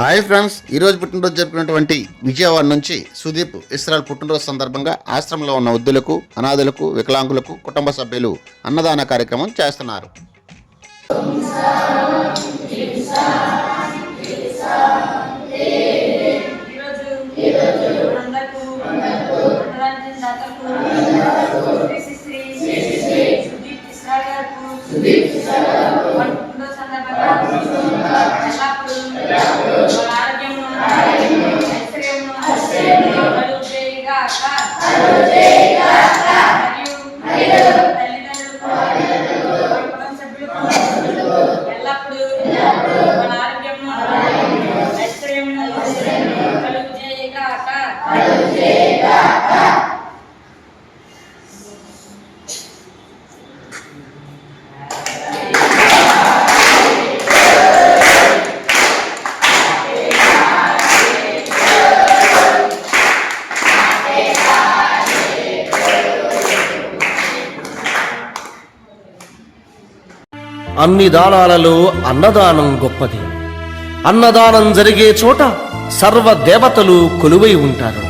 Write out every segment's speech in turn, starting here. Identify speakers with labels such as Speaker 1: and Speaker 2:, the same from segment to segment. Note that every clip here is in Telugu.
Speaker 1: హాయ్ ఫ్రెండ్స్ ఈరోజు పుట్టినరోజు జరుపుకున్నటువంటి విజయవాడ నుంచి సుదీప్ ఇస్రాల్ పుట్టినరోజు సందర్భంగా ఆశ్రమంలో ఉన్న వృద్ధులకు అనాథులకు వికలాంగులకు కుటుంబ సభ్యులు అన్నదాన కార్యక్రమం చేస్తున్నారు
Speaker 2: సుదీప్
Speaker 3: అన్ని దానాలలో అన్నదానం గొప్పది. అన్నదానం జరిగే చోట సర్వ దేవతలు కొలువై ఉంటారు.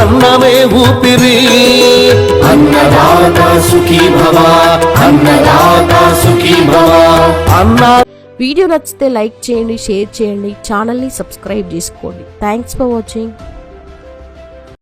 Speaker 3: అన్నమే ఊపిరి. అన్నదాత సుఖీ భవ అన్నదాత సుఖీ భవ. అన్న
Speaker 4: వీడియో నచ్చితే లైక్ చేయండి షేర్ చేయండి ఛానల్ని సబ్స్క్రైబ్ చేసుకోండి. Thanks for watching